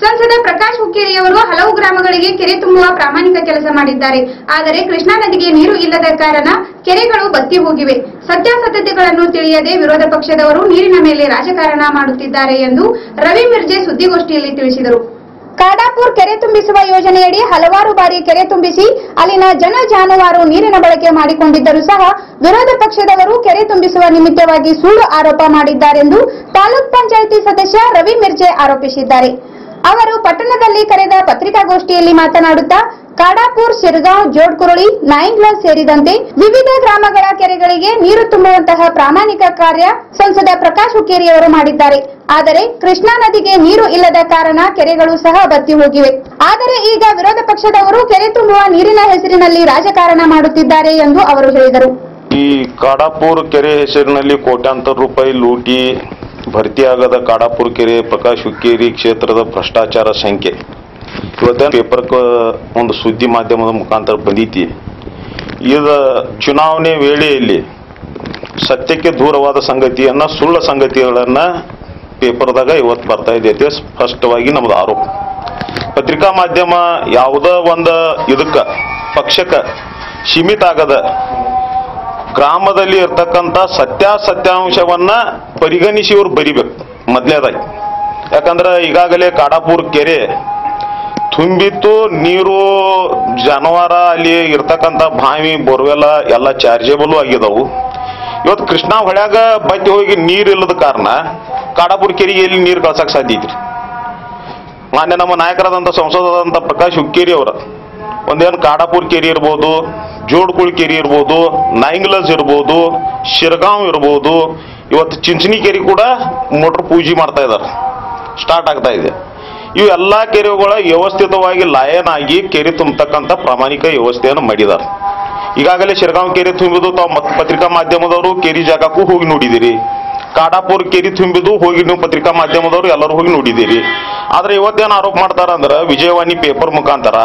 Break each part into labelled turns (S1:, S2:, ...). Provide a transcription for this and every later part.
S1: ಸಂಸದ ಪ್ರಕಾಶ್ ಹುಕ್ಕೇರಿಯವರು ಹಲವು ಗ್ರಾಮಗಳಿಗೆ ಕೆರೆ ತುಂಬುವ ಪ್ರಾಮಾಣಿಕ ಕೆಲಸ ಮಾಡಿದ್ದಾರೆ. ಆದರೆ ಕೃಷ್ಣಾ ನದಿಗೆ ನೀರು ಇಲ್ಲದ ಕಾರಣ ಕೆರೆಗಳು ಬತ್ತಿ ಹೋಗಿವೆ. ಸತ್ಯಾಸತ್ಯತೆಗಳನ್ನು ತಿಳಿಯದೆ ವಿರೋಧ ಪಕ್ಷದವರು ನೀರಿನ ಮೇಲೆ ರಾಜಕಾರಣ ಮಾಡುತ್ತಿದ್ದಾರೆ ಎಂದು ರವಿ ಮಿರ್ಜೆ ಸುದ್ದಿಗೋಷ್ಠಿಯಲ್ಲಿ ತಿಳಿಸಿದರು. ಕಾಡಾಪುರ್ ಕೆರೆ ತುಂಬಿಸುವ ಯೋಜನೆಯಡಿ ಹಲವಾರು ಬಾರಿ ಕೆರೆ ತುಂಬಿಸಿ ಅಲ್ಲಿನ ಜನ ಜಾನುವಾರು ನೀರಿನ ಬಳಕೆ ಮಾಡಿಕೊಂಡಿದ್ದರೂ ಸಹ ವಿರೋಧ ಪಕ್ಷದವರು ಕೆರೆ ತುಂಬಿಸುವ ನಿಮಿತ್ತವಾಗಿ ಸುಳ್ಳು ಆರೋಪ ಮಾಡಿದ್ದಾರೆಂದು ತಾಲೂಕ್ ಪಂಚಾಯಿತಿ ಸದಸ್ಯ ರವಿ ಮಿರ್ಜೆ ಆರೋಪಿಸಿದ್ದಾರೆ. ಅವರು ಪಟ್ಟಣದಲ್ಲಿ ಕರೆದ ಪತ್ರಿಕಾಗೋಷ್ಠಿಯಲ್ಲಿ ಮಾತನಾಡುತ್ತಾ, ಕಾಡಾಪುರ್, ಸಿರ್ಗಾಂವ್, ಜೋಡ್ಕುರಳಿ ನಾಯಿಂಗ್ಲ ಸೇರಿದಂತೆ ವಿವಿಧ ಗ್ರಾಮಗಳ ಕೆರೆಗಳಿಗೆ ನೀರು ತುಂಬುವಂತಹ ಪ್ರಾಮಾಣಿಕ ಕಾರ್ಯ ಸಂಸದ ಪ್ರಕಾಶ್ ಹುಕ್ಕೇರಿಯವರು ಮಾಡಿದ್ದಾರೆ. ಆದರೆ ಕೃಷ್ಣಾ ನದಿಗೆ ನೀರು ಇಲ್ಲದ ಕಾರಣ ಕೆರೆಗಳು ಸಹ ಬತ್ತಿ ಹೋಗಿವೆ. ಆದರೆ ಈಗ ವಿರೋಧ ಪಕ್ಷದವರು ಕೆರೆ ತುಂಬುವ ನೀರಿನ ಹೆಸರಿನಲ್ಲಿ ರಾಜಕಾರಣ ಮಾಡುತ್ತಿದ್ದಾರೆ ಎಂದು ಅವರು ಹೇಳಿದರು.
S2: ಈ ಕಾಡಾಪುರ್ ಕೆರೆ ಹೆಸರಿನಲ್ಲಿ ಕೋಟ್ಯಾಂತರ ರೂಪಾಯಿ ಲೂಟಿ ಭರ್ತಿಯಾಗದ ಕಾಡಾಪುರ ಕೆರೆ ಪ್ರಕಾಶ್ ಹುಕ್ಕೇರಿ ಕ್ಷೇತ್ರದ ಭ್ರಷ್ಟಾಚಾರ ಸಂಖ್ಯೆ ಇವತ್ತ ಪೇಪರ್ ಒಂದು ಸುದ್ದಿ ಮಾಧ್ಯಮದ ಮುಖಾಂತರ ಬಂದಿತಿ. ಇದು ಚುನಾವಣೆ ವೇಳೆಯಲ್ಲಿ ಸತ್ಯಕ್ಕೆ ದೂರವಾದ ಸಂಗತಿಯನ್ನ, ಸುಳ್ಳ ಸಂಗತಿಗಳನ್ನ ಪೇಪರ್ದಾಗ ಇವತ್ತು ಬರ್ತಾ ಇದೆ ಸ್ಪಷ್ಟವಾಗಿ ನಮ್ದು ಆರೋಪ. ಪತ್ರಿಕಾ ಮಾಧ್ಯಮ ಯಾವುದೋ ಒಂದು ಇದಕ್ಕ, ಪಕ್ಷಕ್ಕ ಸೀಮಿತ ಆಗದ ಗ್ರಾಮದಲ್ಲಿ ಇರ್ತಕ್ಕಂಥ ಸತ್ಯಾಸತ್ಯಾಂಶವನ್ನ ಪರಿಗಣಿಸಿ ಇವ್ರು ಬರಿಬೇಕು ಮೊದಲನೇದಾಗಿ ಯಾಕಂದ್ರೆ ಈಗಾಗಲೇ ಕಾಡಾಪುರ ಕೆರೆ, ತುಂಬಿತ್ತು, ನೀರು, ಜಾನುವಾರ ಅಲ್ಲಿ ಇರ್ತಕ್ಕಂಥ ಬಾವಿ, ಬೋರ್ವೆಲ್ಲ ಎಲ್ಲ ಚಾರ್ಜೇಬಲು ಆಗಿದವು. ಇವತ್ತು ಕೃಷ್ಣಾ ಹೊಳ್ಯಾಗ ಬತ್ತಿ ಹೋಗಿ ನೀರಿಲ್ಲದ ಕಾರಣ ಕಾಡಾಪುರ ಕೆರೆಗೆ ಎಲ್ಲಿ ನೀರು ಕಳ್ಸಕ್ ಸಾಧ್ಯ ಐತ್ರಿ. ಮಾನ್ಯ ನಮ್ಮ ನಾಯಕರಾದಂಥ ಸಂಸದರಾದಂಥ ಪ್ರಕಾಶ್ ಹುಕ್ಕೇರಿ ಅವರ, ಒಂದೇನು ಕಾಡಾಪುರ ಕೆರೆ ಇರ್ಬೋದು ಜೋಡ್ಕುಳ್ ಕೆರೆ ಇರ್ಬೋದು ನಾಯಿಂಗ್ಲಸ್ ಇರ್ಬೋದು, ಶಿರ್ಗಾಂವ್ ಇರ್ಬೋದು, ಇವತ್ತು ಚಿಂಚಿನಿ ಕೆರೆ ಕೂಡ ಮೋಟ್ರ್ ಪೂಜೆ ಮಾಡ್ತಾ ಇದ್ದಾರೆ ಸ್ಟಾರ್ಟ್ ಆಗ್ತಾ ಇದೆ. ಇವೆಲ್ಲ ಕೆರೆಗಳ ವ್ಯವಸ್ಥಿತವಾಗಿ ಲಯನ್ ಆಗಿ ಕೆರೆ ತುಂಬತಕ್ಕಂಥ ಪ್ರಾಮಾಣಿಕ ವ್ಯವಸ್ಥೆಯನ್ನು ಮಾಡಿದ್ದಾರೆ. ಈಗಾಗಲೇ ಶಿರ್ಗಾಂವ್ ಕೆರೆ ತುಂಬಿದು ತಾವು ಪತ್ರಿಕಾ ಮಾಧ್ಯಮದವರು ಕೆರೆ ಜಾಗಕ್ಕೂ ಹೋಗಿ ನೋಡಿದಿರಿ ಕಾಡಾಪುರ್ ಕೆರೆ ತುಂಬಿದು ಹೋಗಿ ನೀವು ಪತ್ರಿಕಾ ಮಾಧ್ಯಮದವರು ಎಲ್ಲರೂ ಹೋಗಿ ನೋಡಿದ್ದೀರಿ. ಆದ್ರೆ ಇವತ್ತೇನು ಆರೋಪ ಮಾಡ್ತಾರ ಅಂದ್ರೆ ವಿಜಯವಾಣಿ ಪೇಪರ್ ಮುಖಾಂತರ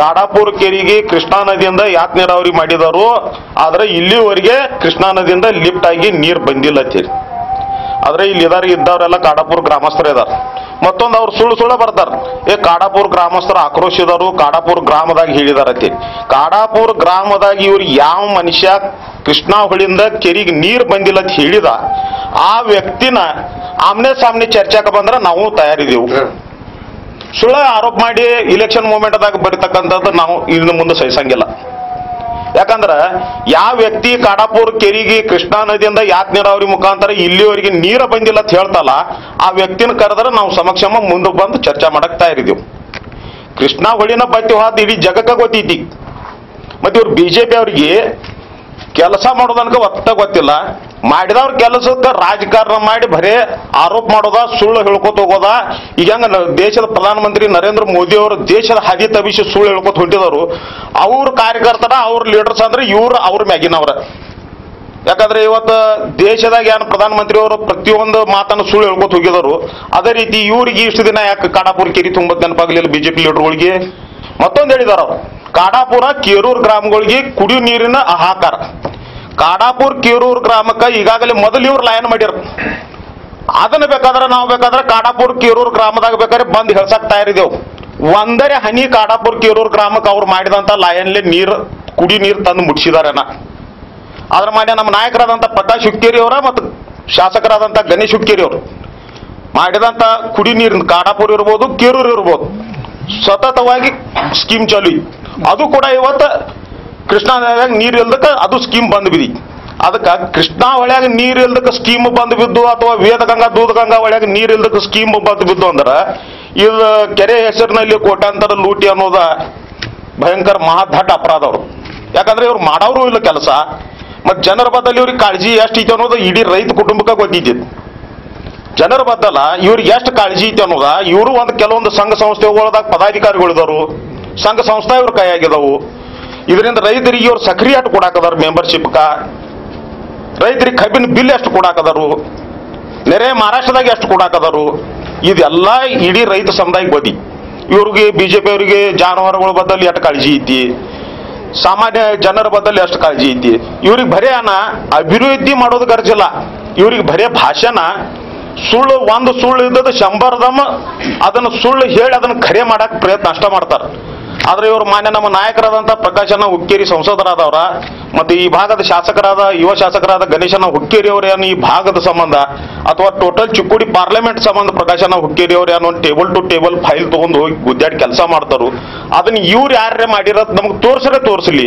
S2: ಕಾಡಾಪುರ ಕೆರಿಗೆ ಕೃಷ್ಣಾ ನದಿಯಿಂದ ಯಾಕೆ ನೀರಾವರಿ ಮಾಡಿದಾರು. ಆದ್ರೆ ಇಲ್ಲಿವರೆಗೆ ಕೃಷ್ಣಾ ನದಿಯಿಂದ ಲಿಫ್ಟ್ ಆಗಿ ನೀರು ಬಂದಿಲ್ಲ ಅಂತೇಳಿ ಆದ್ರೆ ಇಲ್ಲಿ ಇದಾರ, ಇದ್ದವರೆಲ್ಲ ಕಾಡಾಪುರ ಗ್ರಾಮಸ್ಥರು ಇದಾರ. ಮತ್ತೊಂದು ಅವ್ರು ಸುಳ್ಳು ಸುಳ್ಳು ಬರ್ತಾರ. ಏ, ಕಾಡಾಪುರ ಗ್ರಾಮಸ್ಥರು ಆಕ್ರೋಶಿದರು ಕಾಡಾಪುರ ಗ್ರಾಮದಾಗ ಹೇಳಿದಾರ ಅಂತೇಳಿ ಕಾಡಾಪುರ ಗ್ರಾಮದಾಗ ಇವ್ರು ಯಾವ ಮನುಷ್ಯ ಕೃಷ್ಣಾ ಹೊಳಿಂದ ಕೆರಿಗೆ ನೀರು ಬಂದಿಲ್ಲ ಅಂತ ಹೇಳಿದ, ಆ ವ್ಯಕ್ತಿನ ಆಮ್ನೆ ಸಾಮ್ನೆ ಚರ್ಚಾಕ ಬಂದ್ರ ನಾವು ತಯಾರಿದೆವು ಸುಳ್ಳ ಆರೋಪ ಮಾಡಿ ಇಲೆಕ್ಷನ್ ಮೂಮೆಂಟ್ದಾಗ ಬರೀತಕ್ಕಂಥದ್ದು ನಾವು ಇನ್ನು ಮುಂದೆ ಸಹಿಸಂಗಿಲ್ಲ. ಯಾಕಂದ್ರ ಯಾವ ವ್ಯಕ್ತಿ ಕಾಡಾಪುರ, ಕೆರಿಗೆ, ಕೃಷ್ಣಾ ನದಿಯಿಂದ ಯಾಕೆ ನೀರಾವರಿ ಮುಖಾಂತರ ಇಲ್ಲಿವರೆಗೆ ನೀರ ಬಂದಿಲ್ಲ ಅಂತ ಹೇಳ್ತಲ್ಲ, ಆ ವ್ಯಕ್ತಿನ ಕರೆದ್ರೆ ನಾವು ಸಮಕ್ಷಮ ಮುಂದೆ ಬಂದು ಚರ್ಚೆ ಮಾಡಕ್ ತಯಾರಿದೆವು ಕೃಷ್ಣಾ ಹೊಳಿನ ಬತ್ತಿ ಹೋದ ಇಡೀ ಜಗಕ್ಕ ಗೊತ್ತೈತಿ. ಮತ್ತೆ ಇವ್ರು ಬಿಜೆಪಿ ಅವ್ರಿಗೆ ಕೆಲಸ ಮಾಡೋದನ್ಕ ಒಟ್ಟ ಗೊತ್ತಿಲ್ಲ. ಮಾಡಿದವ್ರ ಕೆಲಸಕ್ಕೆ ರಾಜಕಾರಣ ಮಾಡಿ ಬರೇ ಆರೋಪ ಮಾಡೋದ, ಸುಳ್ಳು ಹೇಳ್ಕೊತ ಹೋಗೋದ. ಈಗ ಹೆಂಗ ದೇಶದ ಪ್ರಧಾನಮಂತ್ರಿ ನರೇಂದ್ರ ಮೋದಿ ಅವರು ದೇಶದ ಹದಿ ತಬಿಸಿ ಸುಳ್ಳು ಹೇಳ್ಕೊತ ಹೊಂಟಿದವರು. ಅವ್ರ ಕಾರ್ಯಕರ್ತರ, ಅವ್ರ ಲೀಡರ್ಸ್ ಅಂದ್ರೆ ಇವ್ರು, ಅವ್ರ ಮ್ಯಾಗಿನವ್ರ. ಯಾಕಂದ್ರೆ ಇವತ್ತು ದೇಶದಾಗ ಏನು ಪ್ರಧಾನಮಂತ್ರಿ ಅವರು ಪ್ರತಿಯೊಂದು ಮಾತನ್ನು ಸುಳ್ಳು ಹೇಳ್ಕೊತ ಹೋಗಿದರು ಅದೇ ರೀತಿ ಇವ್ರಿಗೆ ಇಷ್ಟು ದಿನ ಯಾಕೆ ಕಾಡಾಪುರ ಕೆರಿ ಬಿ ನೆನಪಾಗ್ಲಿಲ್ಲ ಬಿಜೆಪಿ ಲೀಡರ್ಗಳಿಗೆ ಮತ್ತೊಂದು ಹೇಳಿದಾರ ಅವ್ರು. ಕಾಡಾಪುರ, ಕೇರೂರ್ ಗ್ರಾಮಗಳಿಗೆ ಕುಡಿಯೋ ನೀರಿನ ಹಾಹಾಕಾರ ಕಾಡಾಪುರ್, ಕೀರೂರ್ ಗ್ರಾಮಕ್ಕೆ ಈಗಾಗಲೇ ಮೊದಲು ಇವ್ರು ಲಯನ್ ಮಾಡ್ಯಾರ ಅದನ್ನ ಬೇಕಾದ್ರೆ ನಾವು ಬೇಕಾದ್ರೆ ಕಾಡಾಪುರ್, ಕೀರೂರ್ ಗ್ರಾಮದಾಗ ಬೇಕಾದ್ರೆ ಬಂದು ಹೇಳ್ಸಕ್ ತಯಾರಿದೆವು. ಒಂದರೆ ಹನಿ ಕಾಡಾಪುರ್, ಕೀರೂರ್ ಗ್ರಾಮಕ್ಕೆ ಅವ್ರು ಮಾಡಿದಂತ ಲಯನ್ಲಿ ನೀರು, ಕುಡಿ ನೀರು ತಂದು ಮುಟ್ಸಿದಾರೇನ ಅದ್ರ ಮಾನ್ಯ ನಮ್ಮ ನಾಯಕರಾದಂಥ ಪ್ರಕಾಶ್ ಹುಕ್ಕೇರಿ ಅವರ ಮತ್ತು ಶಾಸಕರಾದಂಥ ಗಣೇಶ್ ಹುಕ್ಕೇರಿ ಅವರು ಮಾಡಿದಂಥ ಕುಡಿ ನೀರಿನ ಕಾಡಾಪುರ ಇರ್ಬೋದು, ಕೇರೂರು ಇರ್ಬೋದು. ಸತತವಾಗಿ ಸ್ಕೀಮ್ ಚಾಲು. ಅದು ಕೂಡ ಇವತ್ತು ಕೃಷ್ಣಾ ನದಿಯಾಗ ನೀರು ಇಲ್ದಕ್ಕೆ ಅದು ಸ್ಕೀಮ್ ಬಂದ್ ಬಿದಿ. ಅದಕ್ಕೆ ಕೃಷ್ಣಾ ಹೊಳ್ಯಾಗ ನೀರು ಇಲ್ದಕ್ಕೆ ಸ್ಕೀಮ್ ಬಂದ್ ಬಿದ್ದು ಅಥವಾ ವೇದಗಂಗಾ ದೂದಗಂಗಾ ಹೊಳ್ಯಾಗ ನೀರು ಇಲ್ದಕ್ಕೆ ಸ್ಕೀಮ್ ಬಂದ್ ಬಿದ್ದು ಅಂದ್ರೆ ಇದು ಕೆರೆ ಹೆಸರಿನಲ್ಲಿ ಕೋಟ್ಯಾಂತರ ಲೂಟಿ ಅನ್ನೋದ ಭಯಂಕರ ಮಹಾದೊಡ್ಡ ಅಪರಾಧ ಅವರು. ಯಾಕಂದ್ರೆ ಇವ್ರು ಮಾಡೋರು ಇಲ್ಲ ಕೆಲಸ, ಮತ್ತು ಜನರ ಬದ್ದಲ್ಲಿ ಇವ್ರಿಗೆ ಕಾಳಜಿ ಎಷ್ಟು ಐತೆ ಅನ್ನೋದು ಇಡೀ ರೈತ ಕುಟುಂಬಕ್ಕೆ ಗೊತ್ತಿದ್ದೆ ಜನರ ಬದಲ ಇವ್ರಿಗೆ ಎಷ್ಟು ಕಾಳಜಿ ಐತೆ ಅನ್ನೋದ ಇವರು ಒಂದು ಕೆಲವೊಂದು ಸಂಘ ಸಂಸ್ಥೆಗಳದಾಗ ಪದಾಧಿಕಾರಿಗಳಿದವರು ಸಂಘ ಸಂಸ್ಥೆ ಇವ್ರ ಕೈಯಾಗಿದಾವು ಇದರಿಂದ ರೈತರಿಗೆ ಇವ್ರು ಸಕ್ರಿಯ ಅಷ್ಟು ಕೊಡಾಕದಾರ ಮೆಂಬರ್ಶಿಪ್ಕ ರೈತರಿಗೆ ಕಬ್ಬಿನ ಬಿಲ್ ಎಷ್ಟು ಕೊಡಾಕದಾರು ನೆರೆ ಮಹಾರಾಷ್ಟ್ರದಾಗ ಎಷ್ಟು ಕೊಡಾಕದಾರು ಇದೆಲ್ಲ ಇಡೀ ರೈತ ಸಮುದಾಯಕ್ಕೆ ಬದಿ. ಇವ್ರಿಗೆ ಬಿಜೆಪಿ ಅವರಿಗೆ ಜಾನುವಾರುಗಳ ಬದ್ದಲ್ಲಿ ಎಷ್ಟು ಕಾಳಜಿ ಐತಿ, ಸಾಮಾನ್ಯ ಜನರ ಬದ್ದಲ್ಲಿ ಎಷ್ಟು ಕಾಳಜಿ ಐತಿ. ಇವ್ರಿಗೆ ಬರೇ ಅನ್ನ ಅಭಿವೃದ್ಧಿ ಮಾಡೋದು ಗರ್ಜಿಲ್ಲ. ಇವ್ರಿಗೆ ಬರೇ ಭಾಷಣ ಸುಳ್ಳು, ಒಂದು ಸುಳ್ಳು ಇದ್ದದ್ದು ಶಂಬರ್ದಮ್ಮ ಅದನ್ನು ಸುಳ್ಳು ಹೇಳಿ ಅದನ್ನು ಖರೆ ಮಾಡಕ್ ಪ್ರಯತ್ನ ಅಷ್ಟ ಮಾಡ್ತಾರೆ. ಆದ್ರೆ ಇವರು ಮಾನ್ಯ ನಮ್ಮ ನಾಯಕರಾದಂತ ಪ್ರಕಾಶನ ಹುಕ್ಕೇರಿ ಸಂಸದರಾದವರ, ಮತ್ತೆ ಈ ಭಾಗದ ಶಾಸಕರಾದ, ಯುವ ಶಾಸಕರಾದ ಗಣೇಶನ ಹುಕ್ಕೇರಿ ಅವರೇನು ಈ ಭಾಗದ ಸಂಬಂಧ, ಅಥವಾ ಟೋಟಲ್ ಚಿಕ್ಕೋಡಿ ಪಾರ್ಲಿಮೆಂಟ್ ಸಂಬಂಧ ಪ್ರಕಾಶನ ಹುಕ್ಕೇರಿ ಅವರ ಏನೋ ಟೇಬಲ್ ಟು ಟೇಬಲ್ ಫೈಲ್ ತಗೊಂಡು ಹೋಗಿ ಗುದ್ದಾಡಿ ಕೆಲಸ ಮಾಡ್ತಾರು. ಅದನ್ನ ಇವ್ರು ಯಾರೇ ಮಾಡಿರೋದು ನಮ್ಗೆ ತೋರ್ಸ್ರೆ ತೋರ್ಸಲಿ.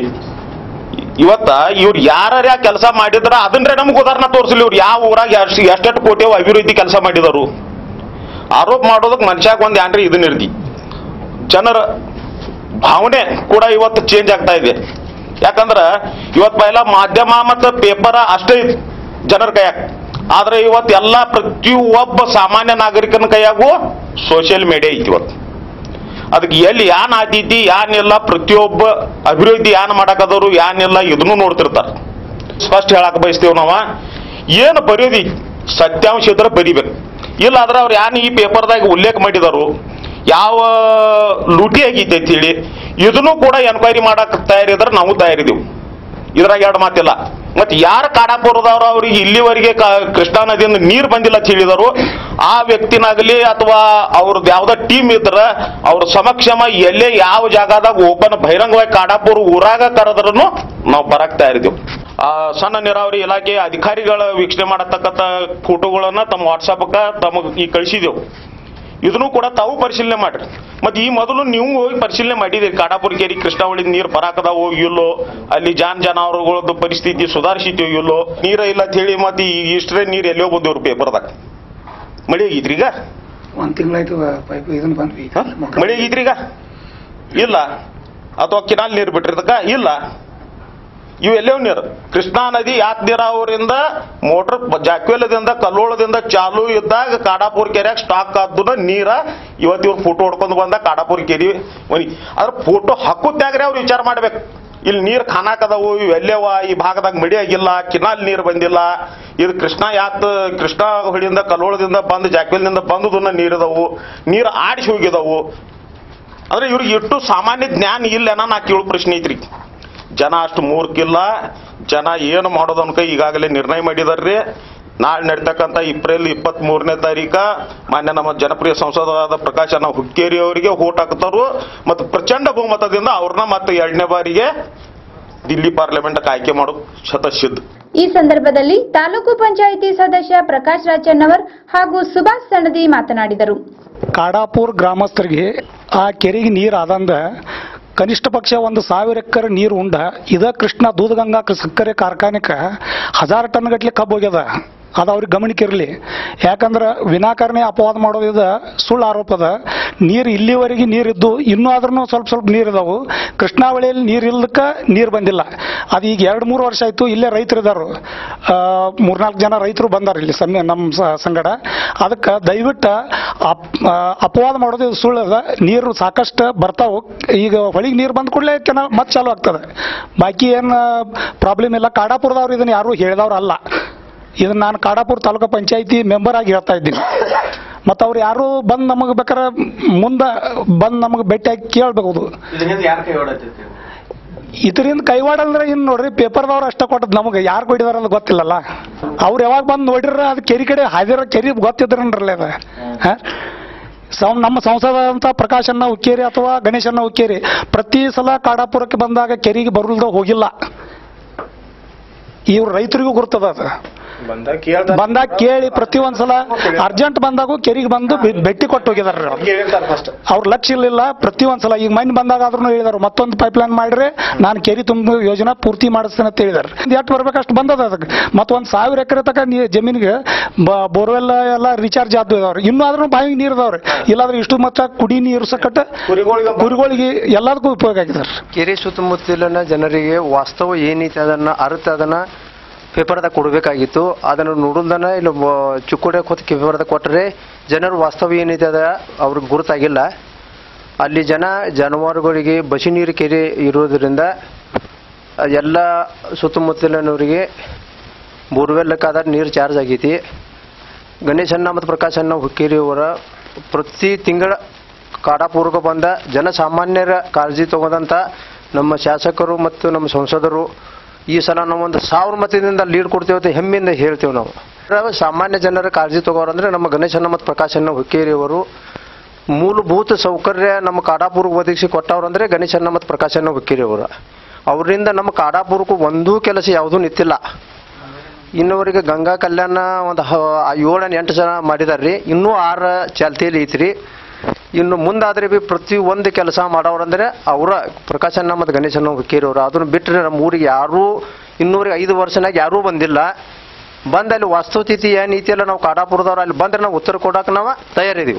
S2: ಇವತ್ತ ಇವ್ರು ಯಾರ್ಯಾರ ಕೆಲಸ ಮಾಡಿದ್ರ ಅದನ್ನೇ ನಮ್ಗೆ ಉದಾಹರಣೆ ತೋರಿಸಲಿ ಇವ್ರು. ಯಾವ ಊರಾಗ ಎಷ್ಟು ಎಷ್ಟೆಷ್ಟು ಕೋಟಿ ಅಭಿವೃದ್ಧಿ ಕೆಲಸ ಮಾಡಿದರು. ಆರೋಪ ಮಾಡೋದಕ್ಕೆ ಮನುಷ್ಯಾಗ ಒಂದು ಏನ್ರಿ ಇದನ್ನ ಇರ್ತಿ ಜನರ ಭಾವನೆ ಕೂಡ ಇವತ್ತು ಚೇಂಜ್ ಆಗ್ತಾ ಇದೆ. ಯಾಕಂದ್ರ ಇವತ್ತು ಪೈಲ ಮಾಧ್ಯಮ ಮತ್ತು ಪೇಪರ್ ಅಷ್ಟೇ ಇತ್ತು ಜನರ ಕೈಯಾಗ. ಆದ್ರೆ ಇವತ್ತು ಎಲ್ಲ ಪ್ರತಿಯೊಬ್ಬ ಸಾಮಾನ್ಯ ನಾಗರಿಕನ ಕೈಯಾಗೂ ಸೋಷಿಯಲ್ ಮೀಡಿಯಾ ಐತಿ ಇವತ್ತು. ಅದಕ್ಕೆ ಎಲ್ಲಿ ಯಾನ್ ಆತೈತಿ ಯಾನಿಲ್ಲ ಪ್ರತಿಯೊಬ್ಬ ಅಭಿವೃದ್ಧಿ ಯಾನ್ ಮಾಡಕದವರು ಯಾನಿಲ್ಲ ಇದನ್ನು ನೋಡ್ತಿರ್ತಾರೆ. ಸ್ಪಷ್ಟ ಹೇಳಕ್ ಬಯಸ್ತೇವ್ ನಾವ, ಏನು ಬರೆಯೋದಿ ಸತ್ಯಾಂಶ ಇದ್ರೆ ಬರಿಬೇಕು. ಇಲ್ಲ ಆದ್ರೆ ಅವ್ರು ಯಾನ್ ಈ ಪೇಪರ್ದಾಗ ಉಲ್ಲೇಖ ಮಾಡಿದಾರು ಯಾವ ಲೂಟಿ ಆಗಿದೆ ಅಂತ ಹೇಳಿ, ಇದನ್ನು ಕೂಡ ಎನ್ಕ್ವೈರಿ ಮಾಡಕ್ ತಯಾರಿದ್ರೆ ನಾವು ತಯಾರಿದೆವು. ಇದ್ರಾಗ ಎರಡು ಮಾತಿಲ್ಲ. ಮತ್ತೆ ಯಾರು ಕಾಡಾಪುರದವರು ಅವ್ರಿಗೆ ಇಲ್ಲಿವರೆಗೆ ಕೃಷ್ಣಾ ನದಿಯಿಂದ ನೀರು ಬಂದಿಲ್ಲ ಅಂತ ಹೇಳಿದರು ಆ ವ್ಯಕ್ತಿನಾಗಲಿ ಅಥವಾ ಅವ್ರದ್ದು ಯಾವ್ದೋ ಟೀಮ್ ಇದ್ರ ಅವ್ರ ಸಮಕ್ಷಮ ಎಲ್ಲೇ ಯಾವ ಜಾಗದಾಗ ಓಪನ್ ಬಹಿರಂಗವಾಗಿ ಕಾಡಾಪುರ ಊರಾಗ ಕರೆದ್ರೂ ನಾವು ಬರಕ್ ಆ, ಸಣ್ಣ ನೀರಾವರಿ ಇಲಾಖೆ ಅಧಿಕಾರಿಗಳ ವೀಕ್ಷಣೆ ಮಾಡತಕ್ಕಂಥ ಫೋಟೋಗಳನ್ನ ತಮ್ಮ ವಾಟ್ಸಪ್ಗೆ ತಮಗೆ ಈ ಕಳಿಸಿದೆವು. ಇದನ್ನು ಕೂಡ ತಾವು ಪರಿಶೀಲನೆ ಮಾಡ್ರಿ. ಮತ್ತೆ ಈ ಮೊದಲು ನೀವು ಹೋಗಿ ಪರಿಶೀಲನೆ ಮಾಡಿದಿರಿ ಕಾಡಾಪುರ ಕೇರಿ ಕೃಷ್ಣಾವಳಿ ನೀರು ಬರಾಕದಾವೋ ಇಲ್ಲೋ ಅಲ್ಲಿ ಜಾನ್ ಜಾನುವಾರುಗಳದ್ದು ಪರಿಸ್ಥಿತಿ ಸುಧಾರಿಸಿದ್ಯೋ ಇಲ್ಲೋ ನೀರ ಇಲ್ಲ ಅಂತ ಹೇಳಿ ಮತ್ತೆ ಈ ಇಷ್ಟರೇ ನೀರು ಎಲ್ಲೋ ಬಂದವ್ರು ಪೇಪರ್ದಾಗ? ಮಳೆ ಆಗಿದ್ರಿ ಈಗ?
S3: ಒಂದ್ ತಿಂಗಳಾಯ್ತು ಪೈಪ್ ಇದನ್ನ ಬಂದ್ವಿ?
S2: ಮಳೆ ಆಗಿದ್ರಿ ಈಗ? ಇಲ್ಲ. ಅಥವಾ ಕಿನಾಲ್ ನೀರು ಬಿಟ್ಟಿರ್ತಕ್ಕ ಇಲ್ಲ. ಇವು ಎಲ್ಲೇವ್ ನೀರು ಕೃಷ್ಣಾ ನದಿ ಯಾತ್ ನೀರಾವರಿಂದ ಮೋಟರ್ ಜಾಕ್ವೆಲದಿಂದ ಕಲ್ಲೋಳದಿಂದ ಚಾಲು ಇದ್ದಾಗ ಕಾಡಾಪುರ ಕೆರೆಯಾಗ ಸ್ಟಾಕ್ ಆದ್ದು ನೀರ ಇವತ್ತು ಇವ್ರು ಫೋಟೋ ಹೊಡ್ಕೊಂಡು ಬಂದ ಕಾಡಾಪುರ ಕೆರಿ ಮನಿ. ಅದ್ರ ಫೋಟೋ ಹಾಕುತ್ತಾಗ್ರೆ ಅವ್ರು ವಿಚಾರ ಮಾಡ್ಬೇಕು. ಇಲ್ಲಿ ನೀರು ಖಾನಾಕದವು, ಇವು ಎಲ್ಲೇವ, ಈ ಭಾಗದಾಗ ಮಡಿ ಆಗಿಲ್ಲ ಕಿನಾಲ್ ನೀರು ಬಂದಿಲ್ಲ. ಇದು ಕೃಷ್ಣ ಯಾತ್, ಕೃಷ್ಣ ಹೊಡಿಯಿಂದ ಕಲ್ಲೋಳದಿಂದ ಬಂದು, ಜಾಕ್ವೆಲ್ನಿಂದ ಬಂದುದನ್ನ ನೀರಿದವು. ನೀರು ಆಡಿಸಿ ಹೋಗಿದವು. ಅಂದ್ರೆ ಇವ್ರಿಗೆ ಇಟ್ಟು ಸಾಮಾನ್ಯ ಜ್ಞಾನ ಇಲ್ಲ ನಾ ಕೇಳೋ ಪ್ರಶ್ನೆ ಐತ್ರಿ. ಜನ ಅಷ್ಟು ಮೂರ್ಖಿಲ್ಲ. ಜನ ಏನು ಮಾಡೋದು ಅನ್ಕ ಈಗಾಗಲೇ ನಿರ್ಣಯ ಮಾಡಿದಾರ್ರಿ. ನಾಳೆ ನಡೀತಕ್ಕಂಥ ಏಪ್ರಿಲ್ ಇಪ್ಪತ್ತ್ ಮೂರನೇ ತಾರೀಕ ಮಾನ್ಯ ನಮ್ಮ ಜನಪ್ರಿಯ ಸಂಸದರಾದ ಪ್ರಕಾಶನ ಹುಕ್ಕೇರಿ ಅವರಿಗೆ ಓಟ್ ಹಾಕ್ತಾರು. ಮತ್ತು ಪ್ರಚಂಡ ಬಹುಮತದಿಂದ ಅವ್ರನ್ನ ಮತ್ತೆ ಎರಡನೇ ಬಾರಿಗೆ ದಿಲ್ಲಿ ಪಾರ್ಲಿಮೆಂಟ್ ಆಯ್ಕೆ ಮಾಡೋ ಶತಸಿದ್ಧ
S1: ಈ ಸಂದರ್ಭದಲ್ಲಿ ತಾಲೂಕು ಪಂಚಾಯಿತಿ ಸದಸ್ಯ ಪ್ರಕಾಶ್ ರಾಜಣ್ಣವರ್ ಹಾಗೂ ಸುಭಾಷ್ ಸಣದಿ ಮಾತನಾಡಿದರು.
S3: ಕಾಡಾಪುರ್ ಗ್ರಾಮಸ್ಥರಿಗೆ ಆ ಕೆರೆಗೆ ನೀರು ಆದಂದ ಕನಿಷ್ಠ ಪಕ್ಷ ಒಂದು ಸಾವಿರ ಎಕರೆ ನೀರು ಉಂಡ. ಇದ ಕೃಷ್ಣ ದೂಧಗಂಗಾ ಸಕ್ಕರೆ ಕಾರ್ಖಾನೆಗೆ ಹಜಾರ್ ಟನ್ ಗಟ್ಟಲೆ ಕಬ್ಬು ಹೋಗ್ಯದ ಅದು ಅವ್ರಿಗೆ ಗಮನಕ್ಕೆ ಇರಲಿ. ಯಾಕಂದ್ರೆ ವಿನಾಕಾರಣೆ ಅಪವಾದ ಮಾಡೋದಿದ ಸುಳ್ಳು ಆರೋಪದ ನೀರು ಇಲ್ಲಿವರೆಗೆ ನೀರಿದ್ದು ಇನ್ನೂ ಆದ್ರೂ ಸ್ವಲ್ಪ ಸ್ವಲ್ಪ ನೀರು ಇದಾವು ಕೃಷ್ಣಾವಳಿಯಲ್ಲಿ ನೀರು ಇಲ್ಲದಕ್ಕೆ ನೀರು ಬಂದಿಲ್ಲ. ಅದು ಈಗ ಎರಡು ಮೂರು ವರ್ಷ ಆಯಿತು ಇಲ್ಲೇ ರೈತರು ಇದ್ದಾರು ಮೂರ್ನಾಲ್ಕು ಜನ ರೈತರು ಬಂದಾರ ಇಲ್ಲಿ ಸಮ್ಯ ನಮ್ಮ ಸಂಗಡ. ಅದಕ್ಕೆ ದಯವಿಟ್ಟು ಅಪ್ ಅಪವಾದ ಮಾಡೋದು ಇದು ಅದ. ನೀರು ಸಾಕಷ್ಟು ಬರ್ತಾವು. ಈಗ ಹೊಳಿಗೆ ನೀರು ಬಂದ ಕೂಡಲೇ ಕೆನ ಮತ್ತೆ ಚಾಲು ಆಗ್ತದೆ. ಬಾಕಿ ಏನು ಪ್ರಾಬ್ಲಮ್ ಇಲ್ಲ. ಕಾಡಾಪುರದವ್ರು ಇದನ್ನು ಯಾರೂ ಹೇಳಿದವ್ರು ಅಲ್ಲ ಇದನ್ನ ನಾನು ಕಾಡಾಪುರ ತಾಲೂಕು ಪಂಚಾಯಿತಿ ಮೆಂಬರ್ ಆಗಿ ಹೇಳ್ತಾ ಇದ್ದೀನಿ. ಮತ್ತು ಅವ್ರು ಯಾರು ಬಂದು ನಮಗೆ ಬೇಕಾರೆ ಮುಂದೆ ಬಂದು ನಮಗೆ ಭೇಟಿಯಾಗಿ ಕೇಳಬಹುದು.
S4: ಇದರಿಂದ
S3: ಕೈವಾಡ ಅಂದ್ರೆ ಇನ್ನು ನೋಡ್ರಿ ಪೇಪರ್ದವ್ರು ಅಷ್ಟ ಕೊಟ್ಟದ್ ನಮಗೆ. ಯಾರು ಕೊಟ್ಟಿದಾರ ಅಂತ ಗೊತ್ತಿಲ್ಲಲ್ಲ. ಅವ್ರು ಯಾವಾಗ ಬಂದು ನೋಡಿರ ಅದು ಕೆರಿ ಕಡೆ ಹಾದಿರ ಕೆರಿ ಗೊತ್ತಿದ್ರನ್ರಲ್ಲ ಅದ. ಹಾ? ಸಂ ನಮ್ಮ ಸಂಸದ ಪ್ರಕಾಶನ್ನ ಉಕ್ಕೇರಿ ಅಥವಾ ಗಣೇಶನ್ನ ಉಕ್ಕೇರಿ ಪ್ರತಿ ಸಲ ಕಾಡಾಪುರಕ್ಕೆ ಬಂದಾಗ ಕೆರಿಗೆ ಬರುಲ್ದ ಹೋಗಿಲ್ಲ. ಇವ್ರು ರೈತರಿಗೂ ಗುರ್ತದ ಅದು.
S4: ಬಂದಾಗ
S3: ಕೇಳಿ ಪ್ರತಿ ಒಂದ್ಸಲ ಅರ್ಜೆಂಟ್ ಬಂದಾಗೂ ಕೆರಿಗೆ ಬಂದು ಭೇಟಿ ಕೊಟ್ಟು ಹೋಗಿದಾರ ಅವ್ರು
S4: ಫಸ್ಟ್
S3: ಅವ್ರ ಲಕ್ಷ ಇರಲಿಲ್ಲ ಪ್ರತಿ ಒಂದ್ಸಲ ಈಗ ಮೈನ್ ಬಂದಾಗ ಆದ್ರೂ ಹೇಳಿದಾರೆ ಮತ್ತೊಂದು ಪೈಪ್ ಲೈನ್ ಮಾಡ್ರೆ ನಾನು ಕೆರಿ ತುಂಬ ಯೋಜನಾ ಪೂರ್ತಿ ಮಾಡಿಸ್ತೇನೆ ಅಂತ ಹೇಳಿದಾರೆ. ಎಷ್ಟು ಬರ್ಬೇಕಷ್ಟು ಬಂದದ ಅದಕ್ಕೆ ಮತ್ತೊಂದು ಸಾವಿರ ಎಕರೆ ತಕ ನೀ ಜಮೀನಿಗೆ ಬೋರ್ವೆಲ್ ಎಲ್ಲ ರೀಚಾರ್ಜ್ ಆದ್ದು ಇದಾವ್ರಿ. ಇನ್ನೂ ಆದ್ರೂ ಬಾವಿಗೆ ನೀರು ಇದಾವ್ರಿ. ಇಲ್ಲಾಂದ್ರೆ ಇಷ್ಟು ಮತ್ತ ಕುಡಿ ನೀರು ಸಕಟ್
S4: ಕುರಿಗಳಿಗೆ
S3: ಕುರಿಗಳಿಗೆ ಎಲ್ಲದಕ್ಕೂ ಉಪಯೋಗ ಆಗಿದೆ
S5: ಕೆರೆ ಸುತ್ತಮುತ್ತಲಿನ ಜನರಿಗೆ ವಾಸ್ತವ ಏನೈತೆ ಅದನ್ನ ಅರ್ಥ ಅದನ್ನ ಪೇಪರ್ದಾಗ ಕೊಡಬೇಕಾಗಿತ್ತು. ಅದನ್ನು ನೋಡುದನ್ನ ಇಲ್ಲಿ ಚುಕ್ಕೋಡೆ ಹೊತ್ತು ಪೇಪರ್ದಾಗ ಕೊಟ್ಟರೆ ಜನರು ವಾಸ್ತವ ಏನಿದೆ ಅದ ಅವ್ರಿಗೆ ಗುರುತಾಗಿಲ್ಲ. ಅಲ್ಲಿ ಜನ ಜಾನುವಾರುಗಳಿಗೆ ಬಸಿ ನೀರು ಕೆರೆ ಇರೋದ್ರಿಂದ ಎಲ್ಲ ಸುತ್ತಮುತ್ತಲಿನವರಿಗೆ ಬೋರ್ವೆಲ್ಲಕ್ಕಾದ ನೀರು ಚಾರ್ಜ್ ಆಗೈತಿ. ಗಣೇಶಣ್ಣ ಮತ್ತು ಪ್ರಕಾಶಣ್ಣ ಅಣ್ಣ ಹುಕ್ಕೇರಿಯವರ ಪ್ರತಿ ತಿಂಗಳ ಕಾಡಾಪೂರ್ವಕ ಬಂದ ಜನಸಾಮಾನ್ಯರ ಕಾಳಜಿ ತಗೊಂಡಂಥ ನಮ್ಮ ಶಾಸಕರು ಮತ್ತು ನಮ್ಮ ಸಂಸದರು ಈ ಸಲ ನಾವು ಒಂದು ಸಾವಿರ ಮತದಿಂದ ಲೀಡ್ ಕೊಡ್ತೇವೆ ಅಂತ ಹೆಮ್ಮೆಯಿಂದ ಹೇಳ್ತೇವೆ ನಾವು. ಸಾಮಾನ್ಯ ಜನರ ಕಾಳಜಿ ತಗೋರಂದ್ರೆ ನಮ್ಮ ಗಣೇಶನ ಮತ್ತು ಪ್ರಕಾಶನ ಹುಕ್ಕೇರಿ ಅವರು ಮೂಲಭೂತ ಸೌಕರ್ಯ ನಮ್ಮ ಕಾಡಾಪುರಕ್ಕೆ ಒದಗಿಸಿ ಕೊಟ್ಟವ್ರಂದ್ರೆ ಗಣೇಶನ ಮತ್ತು ಪ್ರಕಾಶನ ಹುಕ್ಕೇರಿ ಅವರು ಅವರಿಂದ ನಮ್ಮ ಕಾಡಾಪುರಕ್ಕೂ ಒಂದೂ ಕೆಲಸ ಯಾವುದೂ ನಿಂತಿಲ್ಲ. ಇನ್ನುವರೆಗೆ ಗಂಗಾ ಕಲ್ಯಾಣ ಒಂದು ಏಳು ಎಂಟು ಜನ ಮಾಡಿದಾರ್ರಿ. ಇನ್ನೂ ಆರು ಚಾಲ್ತಿಯಲ್ಲಿ ಐತ್ರಿ. ಇನ್ನು ಮುಂದಾದ್ರೆ ಪ್ರತಿ ಒಂದು ಕೆಲಸ ಮಾಡೋರಂದ್ರೆ ಅವರ ಪ್ರಕಾಶನ ಮತ್ತು ಗಣೇಶನ ಅವರು ಅದನ್ನು ಬಿಟ್ಟರೆ ನಮ್ಮ ಊರಿಗೆ ಯಾರೂ, ಇನ್ನೂರಿಗೆ ಐದು ವರ್ಷನಾಗ ಯಾರೂ ಬಂದಿಲ್ಲ. ಬಂದು ಅಲ್ಲಿ ವಾಸ್ತುಸ್ಥಿತಿ, ಏನು ನಾವು ಕಾಡಾಪುರದವ್ರು ಅಲ್ಲಿ ಬಂದ್ರೆ ನಾವು ಉತ್ತರ ಕೊಡೋಕೆ ನಾವು ತಯಾರಿದ್ದೀವಿ